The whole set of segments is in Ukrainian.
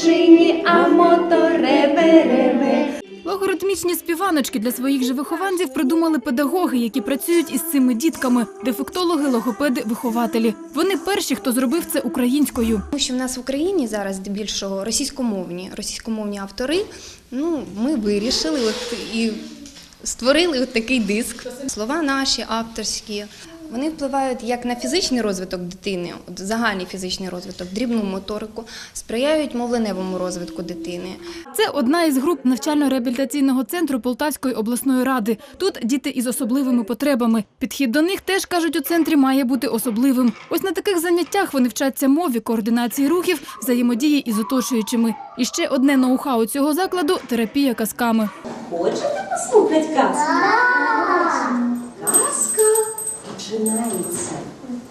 машині, а мотор реве, реве. Логоритмічні співаночки для своїх же вихованців придумали педагоги, які працюють із цими дітками, дефектологи, логопеди, вихователі. Вони перші, хто зробив це українською. Тому що в нас в Україні зараз здебільшого російськомовні, російськомовні автори. Ну, ми вирішили от і створили от такий диск. Слова наші авторські. Вони впливають як на фізичний розвиток дитини, от загальний фізичний розвиток, дрібну моторику, сприяють мовленевому розвитку дитини. Це одна із груп навчально-реабілітаційного центру Полтавської обласної ради. Тут діти із особливими потребами. Підхід до них теж кажуть у центрі має бути особливим. Ось на таких заняттях вони вчаться мові, координації рухів, взаємодії із оточуючими. І ще одне ноу-хау цього закладу терапія казками. Хочете послухати казку? Починається.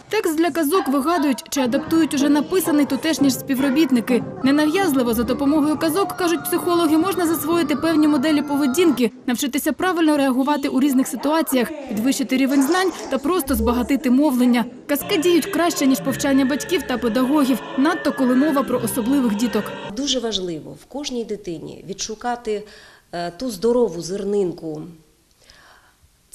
Текст для казок вигадують чи адаптують уже написаний тутешні ж співробітники. Ненав'язливо за допомогою казок, кажуть психологи, можна засвоїти певні моделі поведінки, навчитися правильно реагувати у різних ситуаціях, підвищити рівень знань та просто збагатити мовлення. Казки діють краще ніж повчання батьків та педагогів, надто коли мова про особливих діток. Дуже важливо в кожній дитині відшукати е, ту здорову зернинку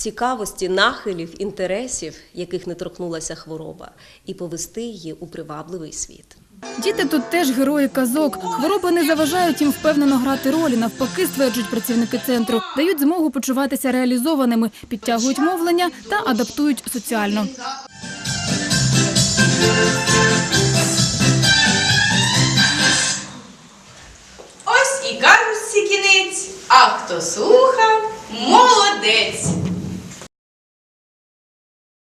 цікавості, нахилів, інтересів, яких не торкнулася хвороба, і повести її у привабливий світ. Діти тут теж герої казок. Хвороби не заважають їм впевнено грати ролі. Навпаки, стверджують працівники центру, дають змогу почуватися реалізованими, підтягують мовлення та адаптують соціально. Ось і казці кінець, а хто слухав, молодець.